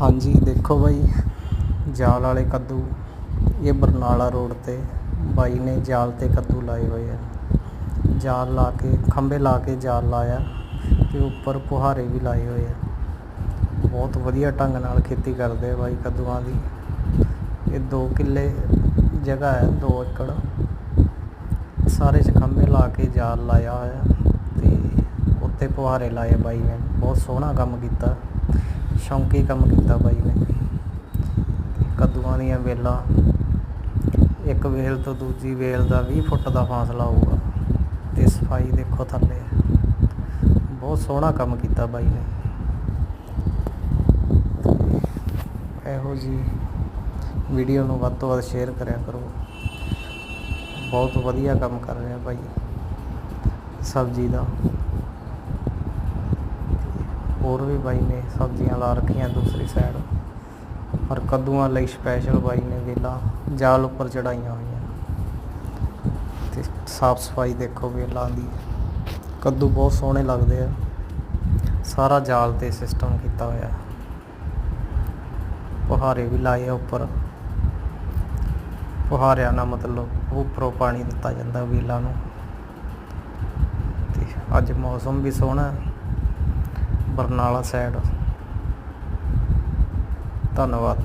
ਹਾਂਜੀ, ਦੇਖੋ ਬਾਈ, ਜਾਲ ਵਾਲੇ ਕੱਦੂ, ਇਹ ਬਰਨਾਲਾ ਰੋਡ ਤੇ ਬਾਈ ਨੇ ਜਾਲ ਤੇ ਕੱਦੂ ਲਾਏ ਹੋਏ ਆ। ਜਾਲ ਲਾ ਕੇ, ਖੰਭੇ ਲਾ ਕੇ ਜਾਲ ਲਾਇਆ ਤੇ ਉੱਪਰ ਪੁਹਾਰੇ ਵੀ ਲਾਏ ਹੋਏ ਆ। ਬਹੁਤ ਵਧੀਆ ਢੰਗ ਨਾਲ ਖੇਤੀ ਕਰਦੇ ਆ ਬਾਈ ਕੱਦੂਆਂ ਦੀ। ਇਹ 2 ਕਿੱਲੇ ਜਗ੍ਹਾ ਹੈ 2 ਏਕੜ। ਸਾਰੇ 'ਚ ਖੰਭੇ ਲਾ ਕੇ ਜਾਲ ਲਾਇਆ ਹੋਇਆ ਤੇ ਉੱਤੇ ਪੁਹਾਰੇ ਲਾਏ ਬਾਈ ਨੇ। ਬਹੁਤ ਸੋਹਣਾ ਕੰਮ ਕੀਤਾ। ਸ਼ੌਂਕੀ ਕੰਮ ਕੀਤਾ ਬਾਈ ਨੇ। ਕੱਦੂਆਂ ਦੀਆਂ ਵੇਲਾਂ। ਇੱਕ ਵੇਲ ਤੋਂ ਦੂਜੀ ਵੇਲ ਦਾ 20 ਫੁੱਟ ਦਾ ਫਾਸਲਾ ਹੋਊਗਾ। ਤੇ ਸਫ਼ਾਈ ਦੇਖੋ ਥੱਲੇ। ਬਹੁਤ ਸੋਹਣਾ ਕੰਮ ਕੀਤਾ ਬਾਈ ਨੇ। ਇਹੋ ਜੀ ਵੀਡੀਓ ਨੂੰ ਵੱਧ ਤੋਂ ਵੱਧ ਸ਼ੇਅਰ ਕਰਿਆ ਕਰੋ। ਬਹੁਤ ਵਧੀਆ ਕੰਮ ਕਰ ਰਿਹਾ ਬਾਈ। ਸਬਜ਼ੀ ਦਾ। ਹੋਰ ਵੀ ਬਾਈ ਨੇ ਸਬਜ਼ੀਆਂ ਲਾ ਰੱਖੀਆਂ ਦੂਸਰੀ ਸਾਈਡ ਪਰ ਕੱਦੂਆਂ ਲਈ ਸਪੈਸ਼ਲ ਬਾਈ ਨੇ ਵੇਲਾ, ਜਾਲ ਉੱਪਰ ਚੜਾਈਆਂ ਹੋਈਆਂ। ਤੇ ਸਾਫ਼ ਸਫ਼ਾਈ ਦੇਖੋ ਵੇਲਾਂ ਦੀ। ਕੱਦੂ ਬਹੁਤ ਸੋਹਣੇ ਲੱਗਦੇ ਆ। ਸਾਰਾ ਜਾਲ ਤੇ ਸਿਸਟਮ ਕੀਤਾ ਹੋਇਆ। ਪੁਹਾਰੇ ਵੀ ਲਾਏ ਆ ਉੱਪਰ। ਪੁਹਾਰਿਆਂ ਨਾਲ ਮਤਲਬ ਉੱਪਰੋਂ ਪਾਣੀ ਦਿੱਤਾ ਜਾਂਦਾ ਵੇਲਾਂ ਨੂੰ। ਤੇ ਅੱਜ ਮੌਸਮ ਵੀ ਸੋਹਣਾ। ਬਰਨਾਲਾ ਸਾਈਡ ਧੰਨਵਾਦ।